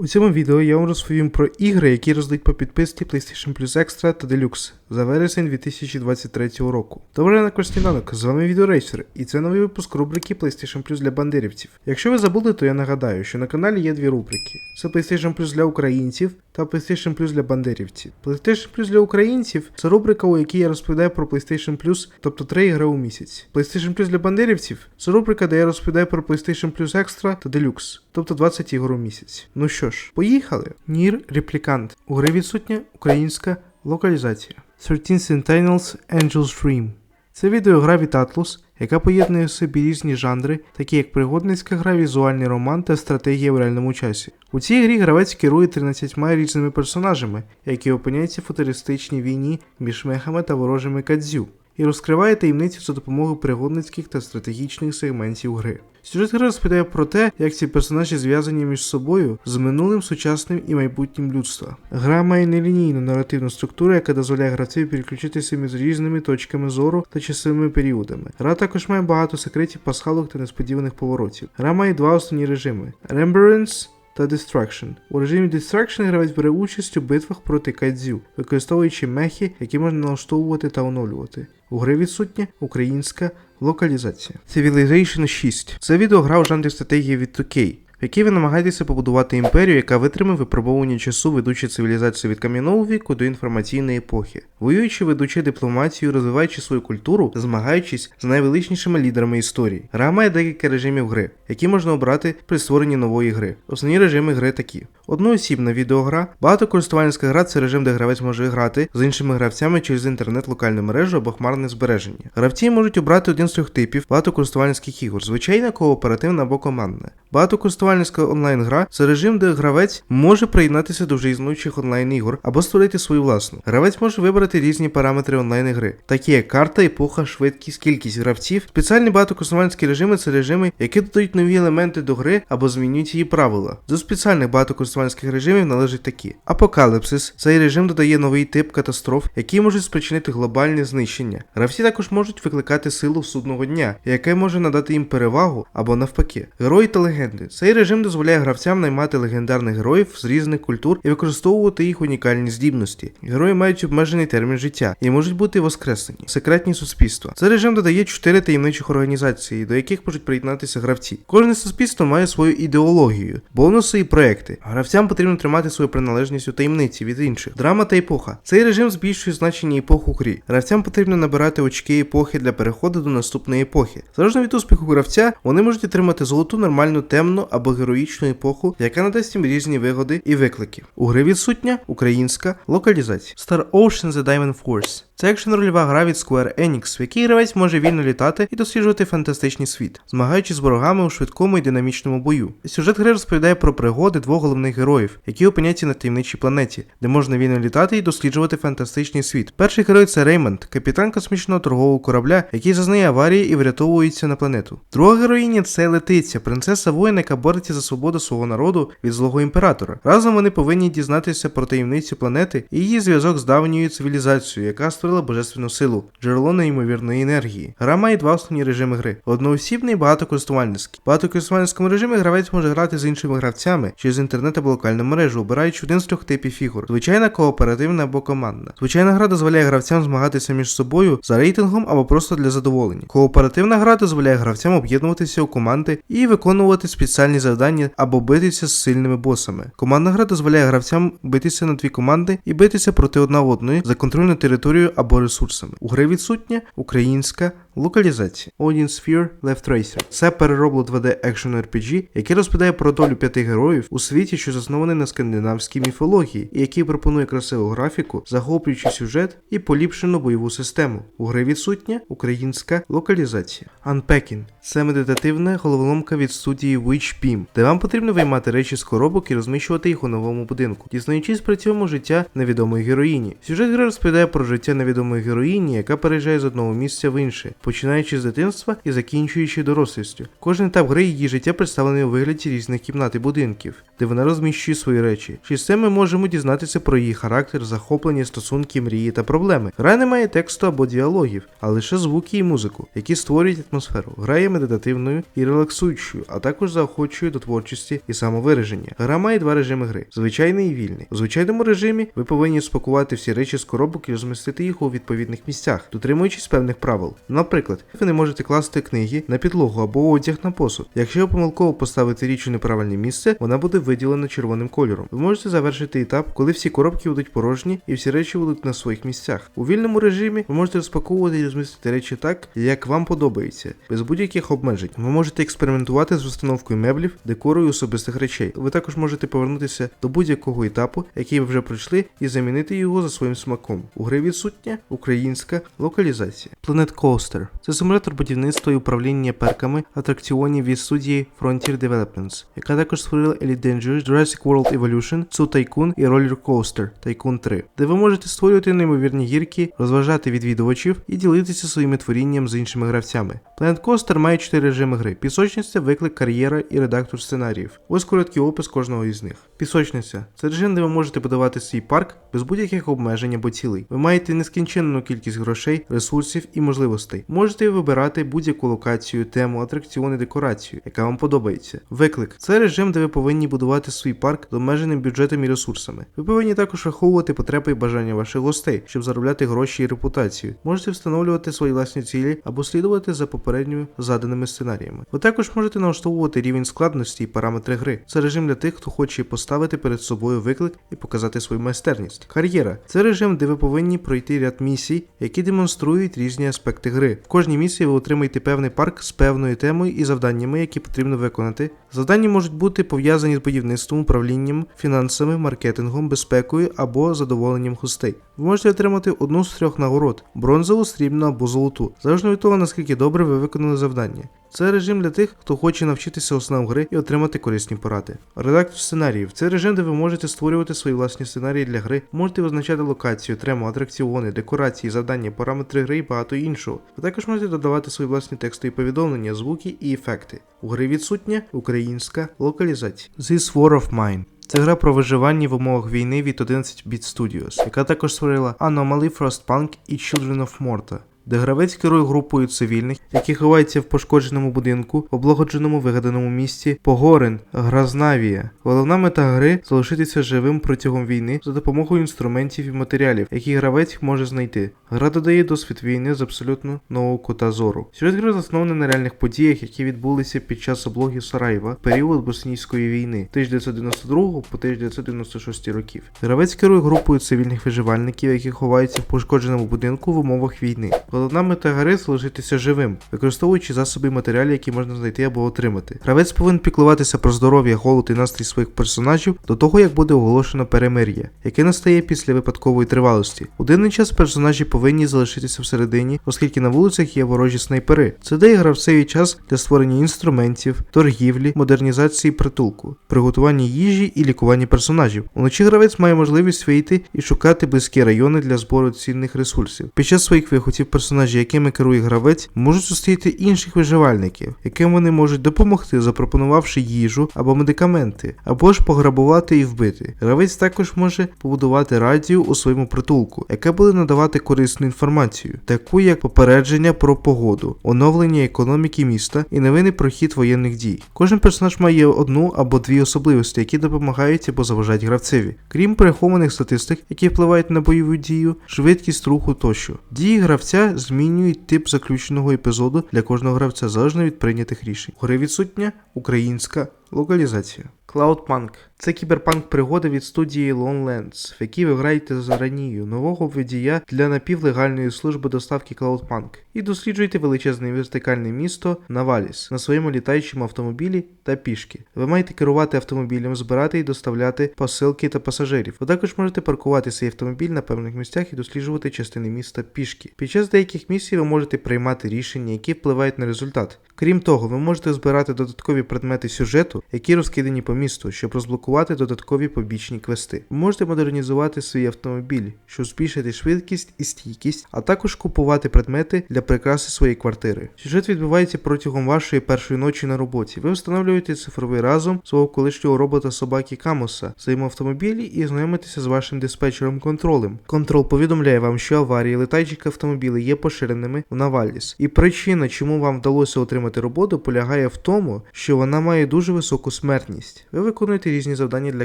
У цьому відео я вам розповім про ігри, які роздають по підписці PlayStation Plus Extra та Deluxe за вересень 2023 року. Добрий ранок, ваш сніданок, з вами Відеорейсер, і це новий випуск рубрики PlayStation Plus для бандерівців. Якщо ви забули, то я нагадаю, що на каналі є дві рубрики: це PlayStation Plus для українців та PlayStation Plus для бандерівців. PlayStation Plus для українців це рубрика, у якій я розповідаю про PlayStation Plus, тобто 3 ігри у місяць. PlayStation Plus для бандерівців це рубрика, де я розповідаю про PlayStation Plus Extra та Deluxe, тобто 20 ігор у місяць. Ну що ж, поїхали. Нір Реплікант. У гри відсутня українська локалізація. 13 Sentinels Angel's Dream. Це відеогра від Atlus, яка поєднує в собі різні жанри, такі як пригодницька гра, візуальний роман та стратегія в реальному часі. У цій грі гравець керує 13 різними персонажами, які опиняються в футуристичній війні між мехами та ворожими кадзю, і розкриває таємниці за допомогою пригодницьких та стратегічних сегментів гри. Сюжет гри розповідає про те, як ці персонажі зв'язані між собою з минулим, сучасним і майбутнім людства. Гра має нелінійну наративну структуру, яка дозволяє гравцеві переключитися між різними точками зору та часовими періодами. Гра також має багато секретів, пасхалок та несподіваних поворотів. Гра має два основні режими: Remembrance та Distraction. У режимі Distraction гравець бере участь у битвах проти кайдзю, використовуючи мехи, які можна налаштовувати та оновлювати. У гри відсутня українська локалізація. Civilization 6 це відеогра у жанрі стратегії від 2K, в якій ви намагаєтеся побудувати імперію, яка витримає випробування часу, ведучи цивілізацію від кам'яного віку до інформаційної епохи, воюючи, ведучи дипломатію, розвиваючи свою культуру, змагаючись з найвеличнішими лідерами історії. Гра має декілька режимів гри, які можна обрати при створенні нової гри. Основні режими гри такі: одноосібна відеогра, багатокористувальницька гра це режим, де гравець може грати з іншими гравцями через інтернет, локальну мережу або хмарне збереження. Гравці можуть обрати один з трьох типів багатокористувальницьких ігор: звичайна, кооперативна або командна. Багатокористувальницька онлайн-гра це режим, де гравець може приєднатися до вже існуючих онлайн-ігор або створити свою власну. Гравець може вибрати різні параметри онлайн-гри, такі як карта, епоха, швидкість, кількість гравців. Спеціальні багатокористувальницькі режими це режими, які додають нові елементи до гри або змінюють її правила. До спеціальних багатокористувальницьких режимів належать такі: Апокаліпсис цей режим додає новий тип катастроф, які можуть спричинити глобальне знищення. Гравці також можуть викликати силу судного дня, яке може надати їм перевагу або навпаки. Герої та легенди. Цей режим дозволяє гравцям наймати легендарних героїв з різних культур і використовувати їх унікальні здібності. Герої мають обмежений термін життя і можуть бути воскреслені. Секретні суспільства. Цей режим додає чотири таємничих організації, до яких можуть приєднатися гравці. Кожне суспільство має свою ідеологію, бонуси і проекти. Гравцям потрібно тримати свою приналежність у таємниці від інших. Драма та епоха. Цей режим збільшує значення епох у грі. Гравцям потрібно набирати очки епохи для переходу до наступної епохи. Залежно від успіху гравця, вони можуть отримати золоту нормальну темну або героїчну епоху, яка надасть їм різні вигоди і виклики. У гри відсутня українська локалізація. Star Ocean The Diamond Force. Це екшен рольова гра від Square Enix, в якій гравець може вільно літати і досліджувати фантастичний світ, змагаючись з ворогами у швидкому і динамічному бою. Сюжет гри розповідає про пригоди двох головних героїв, які опиняться на таємничій планеті, де можна вільно літати і досліджувати фантастичний світ. Перший герой це Реймонд, капітан космічного торгового корабля, який зазнає аварії і врятовується на планету. Друга героїня це Летиця, принцеса воїн, яка бореться за свободу свого народу від злого імператора. Разом вони повинні дізнатися про таємницю планети і її зв'язок з давньою цивілізацією, яка створила божественну силу, джерело неймовірної енергії. Гра має два основні режими гри: одноосібний і багатокористувальницький. В багатокористувальницькому режимі гравець може грати з іншими гравцями через інтернет або локальну мережу, обираючи один з трьох типів ігор: звичайна, кооперативна або командна. Звичайна гра дозволяє гравцям змагатися між собою за рейтингом або просто для задоволення. Кооперативна гра дозволяє гравцям об'єднуватися у команди і виконувати спеціальні завдання або битися з сильними босами. Командна гра дозволяє гравцям битися на дві команди і битися проти одна одної за контрольну територію або ресурсами. У гри відсутня українська локалізація. Odin Sphere Left Tracer. Це переробло 2D Action RPG, яке розповідає про долю п'яти героїв у світі, що заснований на скандинавській міфології, і який пропонує красиву графіку, захоплюючий сюжет і поліпшену бойову систему. У гри відсутня українська локалізація. Unpacking – це медитативна головоломка від студії Witch Beam, де вам потрібно виймати речі з коробок і розміщувати їх у новому будинку, дізнаючись при цьому життя невідомої героїні. Сюжет гри розповідає про життя невідомої героїні, яка переїжджає з одного місця в інше, починаючи з дитинства і закінчуючи дорослістю. Кожен етап гри її життя представлений у вигляді різних кімнат і будинків, де вона розміщує свої речі. Через це ми можемо дізнатися про її характер, захоплення, стосунки, мрії та проблеми. Гра не має тексту або діалогів, а лише звуки і музику, які створюють атмосферу. Гра є медитативною і релаксуючою, а також заохочує до творчості і самовираження. Гра має два режими гри: звичайний і вільний. У звичайному режимі ви повинні спакувати всі речі з коробок і розмістити їх у відповідних місцях, дотримуючись певних правил. Наприклад, ви не можете класти книги на підлогу або одяг на посуд. Якщо помилково поставите річ у неправильне місце, вона буде виділена червоним кольором. Ви можете завершити етап, коли всі коробки будуть порожні і всі речі будуть на своїх місцях. У вільному режимі ви можете розпаковувати і розмістити речі так, як вам подобається, без будь-яких обмежень. Ви можете експериментувати з розстановкою меблів, декору і особистих речей. Ви також можете повернутися до будь-якого етапу, який ви вже пройшли, і замінити його за своїм смаком. У гри відсутня українська локалізація. Planet Coaster – це симулятор будівництва і управління перками атракціонів від студії Frontier Developments, яка також створила Elite Dangerous, Jurassic World Evolution, Zoo Tycoon і Roller Coaster Tycoon 3, де ви можете створювати неймовірні гірки, розважати відвідувачів і ділитися своїм творінням з іншими гравцями. Planet Coaster має чотири режими гри: пісочниця, виклик, кар'єра і редактор сценаріїв. Ось короткий опис кожного із них. Пісочниця це режим, де ви можете будувати свій парк без будь-яких обмежень або цілей. Ви маєте нескінченну кількість грошей, ресурсів і можливостей. Можете вибирати будь-яку локацію, тему, атракціони, декорацію, яка вам подобається. Виклик це режим, де ви повинні будувати свій парк з обмеженим бюджетом і ресурсами. Ви повинні також враховувати потреби і бажання ваших гостей, щоб заробляти гроші і репутацію. Можете встановлювати свої власні цілі або слідувати за попередньо заданими сценаріями. Ви також можете налаштовувати рівень складності і параметри гри. Це режим для тих, хто хоче поставити перед собою виклик і показати свою майстерність. Кар'єра це режим, де ви повинні пройти ряд місій, які демонструють різні аспекти гри. В кожній місії ви отримаєте певний парк з певною темою і завданнями, які потрібно виконати. Завдання можуть бути пов'язані з будівництвом, управлінням, фінансами, маркетингом, безпекою або задоволенням гостей. Ви можете отримати одну з трьох нагород: бронзову, срібну або золоту, залежно від того, наскільки добре ви виконали завдання. Це режим для тих, хто хоче навчитися основам гри і отримати корисні поради. Редактор сценаріїв це режим, де ви можете створювати свої власні сценарії для гри, можете визначати локацію, трему, атракціони, декорації, завдання, параметри гри і багато іншого. Ви також можете додавати свої власні текстові повідомлення, звуки і ефекти. У гри відсутня українська локалізація. This War of Mine. Це гра про виживання в умовах війни від 11 Bit Studios, яка також створила Anomaly, Frostpunk і Children of Morta де гравець керує групою цивільних, які ховаються в пошкодженому будинку, облагодженому вигаданому місті Погорин, Гразнавія. Головна мета гри залишитися живим протягом війни за допомогою інструментів і матеріалів, які гравець може знайти. Гра додає досвід війни з абсолютно нового кута зору. Сюжет гри заснований на реальних подіях, які відбулися під час облоги Сараєва період Боснійської війни 1992 по 1996 років. Гравець керує групою цивільних виживальників, які ховаються в пошкодженому будинку в умовах війни. Головна мета гри залишитися живим, використовуючи засоби і матеріали, які можна знайти або отримати. Гравець повинен піклуватися про здоров'я, голод і настрій своїх персонажів до того, як буде оголошено перемир'я, яке настає після випадкової тривалості. У денний час персонажі повинні залишитися всередині, оскільки на вулицях є ворожі снайпери. Це дає гравцеві час для створення інструментів, торгівлі, модернізації притулку, приготування їжі і лікування персонажів. Уночі гравець має можливість вийти і шукати близькі райони для збору цінних ресурсів. Під час своїх виходів персонажі, якими керує гравець, можуть зустріти інших виживальників, яким вони можуть допомогти, запропонувавши їжу або медикаменти, або ж пограбувати і вбити. Гравець також може побудувати радіо у своєму притулку, яке буде надавати корисну інформацію, таку як попередження про погоду, оновлення економіки міста і новини про хід воєнних дій. Кожен персонаж має одну або дві особливості, які допомагають або заважають гравцеві, крім перехованих статистик, які впливають на бойову дію, швидкість руху тощо. Дії гравця змінюють тип заключеного епізоду для кожного гравця залежно від прийнятих рішень. Гри відсутня українська локалізація. Cloudpunk – це кіберпанк пригоди від студії Lone Lands, в якій ви граєте за ранію нового водія для напівлегальної служби доставки Cloudpunk і досліджуєте величезне вертикальне місто Наваліс на своєму літаючому автомобілі та пішки. Ви маєте керувати автомобілем, збирати і доставляти посилки та пасажирів. Ви також можете паркувати свій автомобіль на певних місцях і досліджувати частини міста пішки. Під час деяких місій ви можете приймати рішення, які впливають на результат. Крім того, ви можете збирати додаткові предмети сюжету, які розкидані по місту, щоб розблокувати додаткові побічні квести. Ви можете модернізувати свій автомобіль, щоб збільшити швидкість і стійкість, а також купувати предмети для прикраси своєї квартири. Сюжет відбувається протягом вашої першої ночі на роботі. Ви встановлюєте цифровий разум свого колишнього робота собаки Камоса в своєму автомобілі і знайомитеся з вашим диспетчером контролем. Контрол повідомляє вам, що аварії летаючих автомобілів є поширеними в Наваліс. І причина, чому вам вдалося отримати роботу, полягає в тому, що вона має дуже високу смертність. Ви виконуєте різні завдання для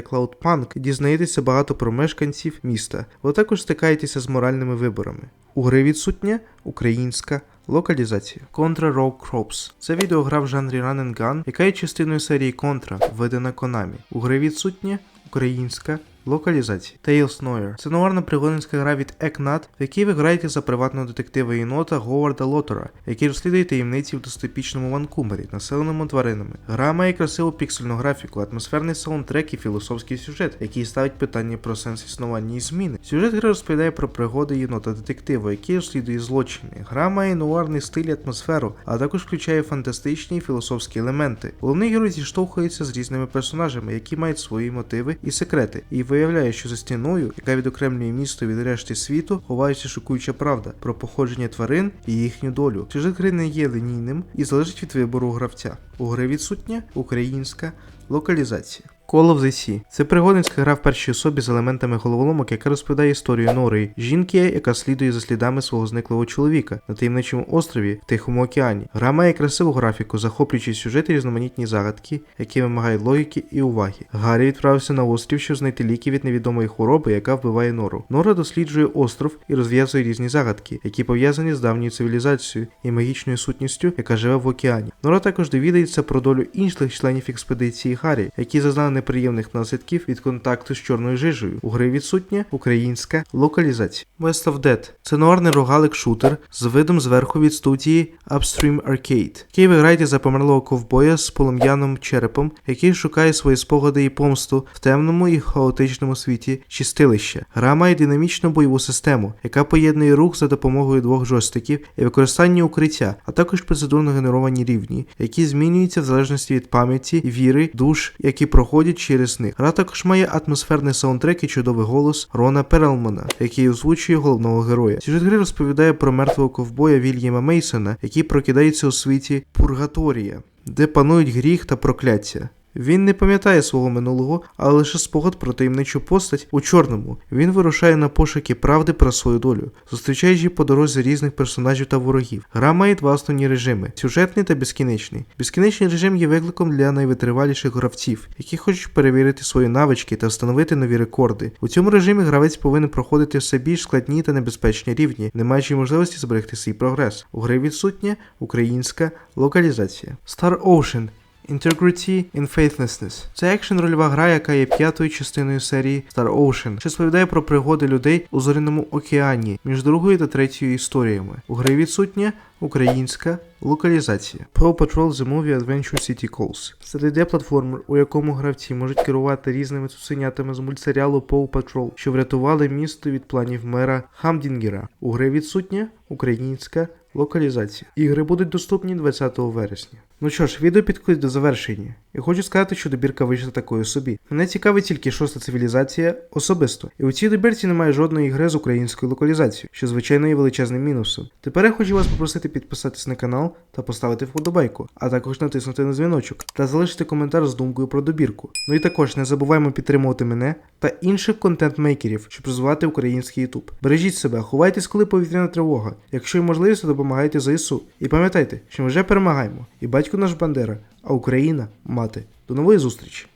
Cloudpunk, дізнаєтеся багато про мешканців міста. Ви також стикаєтеся з моральними виборами. У гри відсутня українська локалізація. Contra Rogue Crops. Це відеогра в жанрі Run and Gun, яка є частиною серії Contra, введена Konami. У гри відсутня українська локалізація. Tales Noir. Це нуарна пригодницька гра від Eknat, в якій ви граєте за приватного детектива єнота Говарда Лотера, який розслідує таємниці в дистопічному Ванкумері, населеному тваринами. Гра має красиву піксельну графіку, атмосферний саундтрек і філософський сюжет, який ставить питання про сенс існування і зміни. Сюжет гри розповідає про пригоди єнота детектива, який розслідує злочини. Гра має нуарний стиль і атмосферу, а також включає фантастичні і філософські елементи. Головний герой зіштовхується з різними персонажами, які мають свої мотиви і секрети, і виявляє, що за стіною, яка відокремлює місто від решти світу, ховається шокуюча правда про походження тварин і їхню долю. Сюжет гри не є лінійним і залежить від вибору гравця. У гри відсутня українська локалізація. Call of the Sea – це пригодницька гра в першій особі з елементами головоломок, яка розповідає історію Нори, жінки, яка слідує за слідами свого зниклого чоловіка на таємничому острові в Тихому океані. Гра має красиву графіку, захоплюючий сюжет і різноманітні загадки, які вимагають логіки і уваги. Гаррі відправився на острів, щоб знайти ліки від невідомої хвороби, яка вбиває Нору. Нора досліджує остров і розв'язує різні загадки, які пов'язані з давньою цивілізацією і магічною сутністю, яка живе в океані. Нора також довідається про долю інших членів експедиції Гаррі, які зазнали неприємних наслідків від контакту з чорною жижею. У гри відсутня українська локалізація. West of Dead – це нуарний рогалик шутер з видом зверху від студії Upstream Arcade, який ви за померлого ковбоя з полум'яним черепом, який шукає свої спогади і помсту в темному і хаотичному світі чистилища. Гра має динамічну бойову систему, яка поєднує рух за допомогою двох джойстиків і використання укриття, а також процедурно генеровані рівні, які змінюються в залежності від пам'яті, віри, душ, які проходять через них. Гра також має атмосферний саундтрек і чудовий голос Рона Перелмана, який озвучує головного героя. Сюжет гри розповідає про мертвого ковбоя Вільяма Мейсона, який прокидається у світі Пургаторія, де панують гріх та прокляття. Він не пам'ятає свого минулого, але лише спогад про таємничу постать у чорному. Він вирушає на пошуки правди про свою долю, зустрічаючи по дорозі різних персонажів та ворогів. Гра має два основні режими: сюжетний та безкінечний. Безкінечний режим є викликом для найвитриваліших гравців, які хочуть перевірити свої навички та встановити нові рекорди. У цьому режимі гравець повинен проходити все більш складні та небезпечні рівні, не маючи можливості зберегти свій прогрес. У гри відсутня українська локалізація. Star Ocean Integrity and Faithlessness. Це екшен рольова гра, яка є п'ятою частиною серії Star Ocean, що розповідає про пригоди людей у зоряному океані між другою та третьою історіями. У гри відсутня українська локалізація. Paw Patrol The Movie Adventure City Calls. Це 3D-платформер, у якому гравці можуть керувати різними цуценятами з мультсеріалу Paw Patrol, що врятували місто від планів мера Хамдінгера. У гри відсутня українська локалізація. Ігри будуть доступні 20 вересня. Ну що ж, відео підходить до завершення. І хочу сказати, що добірка вийшла такою собі. Мене цікавить тільки шоста цивілізація особисто. І у цій добірці немає жодної гри з українською локалізацією, що звичайно є величезним мінусом. Тепер я хочу вас попросити підписатись на канал та поставити вподобайку, а також натиснути на дзвіночок та залишити коментар з думкою про добірку. Ну і також не забуваємо підтримувати мене та інших контент-мейкерів, щоб розвивати український YouTube. Бережіть себе, ховайтесь, коли повітряна тривога. Якщо є можливість, то допомагайте ЗСУ. І пам'ятайте, що ми вже перемагаємо. І батько наш Бандера, а Україна мати. До нової зустрічі!